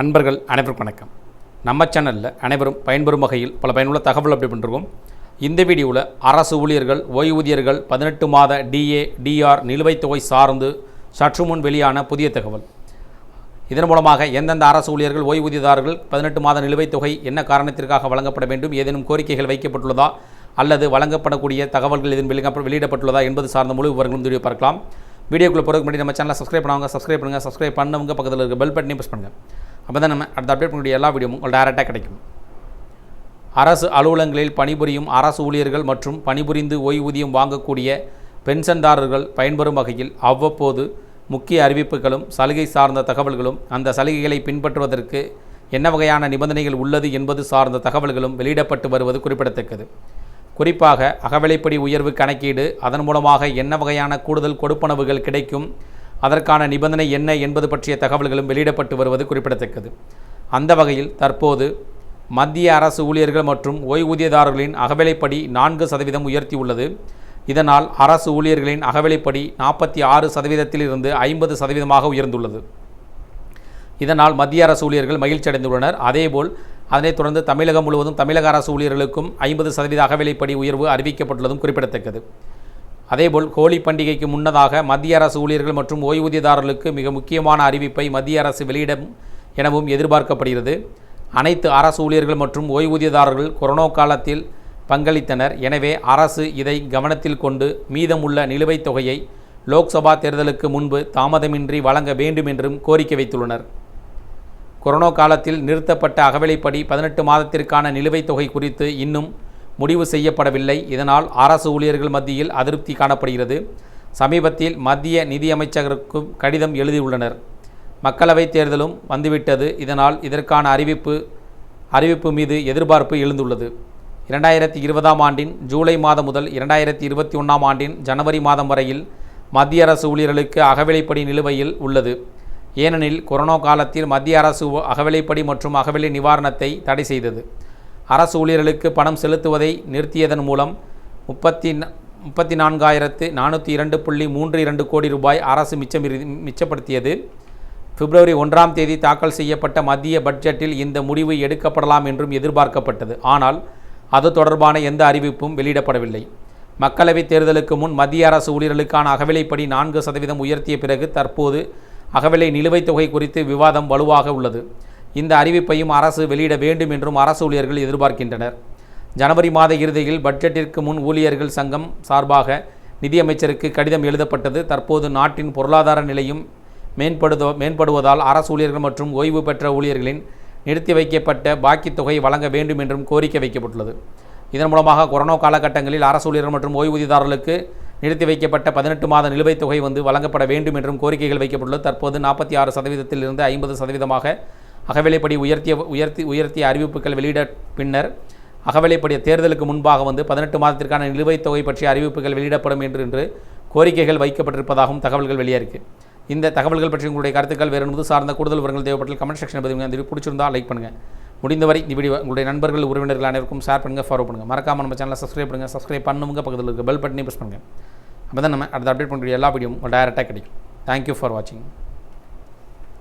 அன்பர்கள் அனைவருக்கும் வணக்கம். நம்ம சேனலில் அனைவரும் பயன்பெறும் வகையில் பல பயனுள்ள தகவல் அப்படி பண்ணிருக்கோம். இந்த வீடியோவில் அரசு ஊழியர்கள் ஓய்வூதியர்கள் பதினெட்டு மாத டிஏ டிஆர் நிலுவைத் தொகை சார்ந்து சற்று முன் வெளியான புதிய தகவல். இதன் மூலமாக எந்தெந்த அரசு ஊழியர்கள் ஓய்வூதியதாரர்கள் பதினெட்டு மாத நிலுவைத் தொகை என்ன காரணத்திற்காக வழங்கப்பட வேண்டும் ஏதேனும் கோரிக்கைகள் வைக்கப்பட்டுள்ளதா அல்லது வழங்கப்படக்கூடிய தகவல்கள் இதன் வெளியிடப்ப- வெளியிடப்பட்டுள்ளதா என்பது சார்ந்த முழு விவரங்களும் வீடியோ பார்க்கலாம். வீடியோக்குள்ள போகிறதுக்கு முன்னாடி நம்ம சேனலை சப்ஸ்கிரைப் பண்ணுவாங்க சப்ஸ்கிரைப் பண்ணுங்கள் சப்ஸ்கிரைப் பண்ணவங்க பக்கத்தில் இருக்க பெல் பட்டனையும் ப்ரெஸ் பண்ணுங்கள் அப்போ தான் நம்ம அடுத்த அப்டேட் பண்ணக்கூடிய எல்லா வீடியோவும் உங்களுக்கு டேரெக்டாக கிடைக்கும். அரசு அலுவலகங்களில் பணிபுரியும் அரசு ஊழியர்கள் மற்றும் பணிபுரிந்து ஓய்வூதியம் வாங்கக்கூடிய பென்ஷன்தாரர்கள் பயன்பெறும் வகையில் அவ்வப்போது முக்கிய அறிவிப்புகளும் சலுகை சார்ந்த தகவல்களும் அந்த சலுகைகளை பின்பற்றுவதற்கு என்ன வகையான நிபந்தனைகள் உள்ளது என்பது சார்ந்த தகவல்களும் வெளியிடப்பட்டு வருவது குறிப்பிடத்தக்கது. குறிப்பாக அகவிலைப்படி உயர்வு கணக்கீடு அதன் மூலமாக என்ன வகையான கூடுதல் கொடுப்பனவுகள் கிடைக்கும் அதற்கான நிபந்தனை என்ன என்பது பற்றிய தகவல்களும் வெளியிடப்பட்டு வருவது குறிப்பிடத்தக்கது. அந்த வகையில் தற்போது மத்திய அரசு ஊழியர்கள் மற்றும் ஓய்வூதியதாரர்களின் அகவிலைப்படி நான்கு சதவீதம் உயர்த்தியுள்ளது இதனால் அரசு ஊழியர்களின் அகவிலைப்படி நாற்பத்தி ஆறு சதவீதத்திலிருந்து ஐம்பது சதவீதமாக உயர்ந்துள்ளது. இதனால் மத்திய அரசு ஊழியர்கள் மகிழ்ச்சி அடைந்துள்ளனர். அதேபோல் அதனைத் தொடர்ந்து தமிழகம் முழுவதும் தமிழக அரசு ஊழியர்களுக்கும் ஐம்பது சதவீத அகவிலைப்படி உயர்வு அறிவிக்கப்பட்டுள்ளதும் குறிப்பிடத்தக்கது. அதேபோல் ஹோலி பண்டிகைக்கு முன்னதாக மத்திய அரசு ஊழியர்கள் மற்றும் ஓய்வூதியதாரர்களுக்கு மிக முக்கியமான அறிவிப்பை மத்திய அரசு வெளியிடும் எனவும் எதிர்பார்க்கப்படுகிறது. அனைத்து அரசு ஊழியர்கள் மற்றும் ஓய்வூதியதாரர்கள் கொரோனா காலத்தில் பங்களித்தனர். எனவே அரசு இதை கவனத்தில் கொண்டு மீதமுள்ள நிலுவைத் தொகையை லோக்சபா தேர்தலுக்கு முன்பு தாமதமின்றி வழங்க வேண்டும் என்றும் கோரிக்கை வைத்துள்ளனர். கொரோனா காலத்தில் நிறுத்தப்பட்ட அகவிலைப்படி பதினெட்டு மாதத்திற்கான நிலுவைத் தொகை குறித்து இன்னும் முடிவு செய்யப்படவில்லை. இதனால் அரசு ஊழியர்கள் மத்தியில் அதிருப்தி காணப்படுகிறது. சமீபத்தில் மத்திய நிதியமைச்சருக்கும் கடிதம் எழுதியுள்ளனர். மக்களவைத் தேர்தலும் வந்துவிட்டது. இதனால் இதற்கான அறிவிப்பு அறிவிப்பு மீது எதிர்பார்ப்பு எழுந்துள்ளது. இரண்டாயிரத்தி இருபதாம் ஆண்டின் ஜூலை மாதம் முதல் இரண்டாயிரத்தி இருபத்தி ஒன்றாம் ஆண்டின் ஜனவரி மாதம் வரையில் மத்திய அரசு ஊழியர்களுக்கு அகவிலைப்படி நிலுவையில் உள்ளது. ஏனெனில் கொரோனா காலத்தில் மத்திய அரசு அகவிலைப்படி மற்றும் அகவிலை நிவாரணத்தை தடை செய்தது. அரசு ஊழியர்களுக்கு பணம் செலுத்துவதை நிறுத்தியதன் மூலம் முப்பத்தி ந- முப்பத்தி நான்காயிரத்து நானூற்றி இரண்டு புள்ளி மூன்று இரண்டு கோடி ரூபாய் அரசு மிச்சம் மிச்சப்படுத்தியது. பிப்ரவரி ஒன்றாம் தேதி தாக்கல் செய்யப்பட்ட மத்திய பட்ஜெட்டில் இந்த முடிவு எடுக்கப்படலாம் என்றும் எதிர்பார்க்கப்பட்டது. ஆனால் அது தொடர்பான எந்த அறிவிப்பும் வெளியிடப்படவில்லை. மக்களவைத் தேர்தலுக்கு முன் மத்திய அரசு ஊழியர்களுக்கான அகவிலைப்படி நான்கு சதவீதம் உயர்த்திய பிறகு தற்போது அகவிலை நிலுவைத் தொகை குறித்து விவாதம் வலுவாக உள்ளது. இந்த அறிவிப்பையும் அரசு வெளியிட வேண்டும் என்றும் அரசு ஊழியர்கள் எதிர்பார்க்கின்றனர். ஜனவரி மாத இறுதியில் பட்ஜெட்டிற்கு முன் ஊழியர்கள் சங்கம் சார்பாக நிதியமைச்சருக்கு கடிதம் எழுதப்பட்டது. தற்போது நாட்டின் பொருளாதார நிலையும் மேம்படுதோ மேம்படுவதால் அரசு ஊழியர்கள் மற்றும் ஓய்வு பெற்ற ஊழியர்களின் நிறுத்தி வைக்கப்பட்ட பாக்கித் தொகை வழங்க வேண்டும் என்றும் கோரிக்கை வைக்கப்பட்டுள்ளது. இதன் மூலமாக கொரோனா காலகட்டங்களில் அரசு ஊழியர்கள் மற்றும் ஓய்வூதியதாரர்களுக்கு நிறுத்தி வைக்கப்பட்ட பதினெட்டு மாத நிலுவைத் தொகை வந்து வழங்கப்பட வேண்டும் என்றும் கோரிக்கைகள் வைக்கப்பட்டுள்ளது. தற்போது நாற்பத்தி ஆறு சதவீதத்திலிருந்து ஐம்பது சதவீதமாக அகவிலைப்படி உயர்த்திய உயர்த்தி உயர்த்திய அறிவிப்புகள் வெளியிட பின்னர் அகவிலைப்படி தேர்தலுக்கு முன்பாக வந்து பதினெட்டு மாதத்திற்கான நிலுவைத் தொகை பற்றிய அறிவிப்புகள் வெளியிடப்படும் என்று என்று கோரிக்கைகள் வைக்கப்பட்டிருப்பதாகவும் தகவல்கள் வெளியாயிருக்கு. இந்த தகவல்கள் பற்றி உங்களுடைய கருத்துக்கள் வேறு என்பது சார்ந்த கூடுதல் விவரங்கள் தேவைப்பட்டால் கமெண்ட் செக்ஷன் பதிவுங்க அந்த பிடிச்சிருந்தால் பிடிச்சிருந்தா லைக் பண்ணுங்கள் முடிந்தவரை இந்த வீடியோ உங்களுடைய நண்பர்கள் உறவினர்கள் அனைவருக்கும் ஷேர் பண்ணுங்கள் ஃபாலோ பண்ணுங்கள் மறக்காமல் நம்ம சேனலை சப்ஸ்கிரைப் பண்ணுங்கள் சப்ஸ்கிரைப் பண்ணுங்க பக்கத்தில் இருக்க பெல் பட்டனையும் ப்ரெஸ் பண்ணுங்கள் அப்போ தான் நம்ம அடுத்த அப்டேட் பண்ணக்கூடிய எல்லா வீடியோவும் டேரெக்டாக கிடைக்கும். தேங்க்யூ ஃபார் வாட்சிங்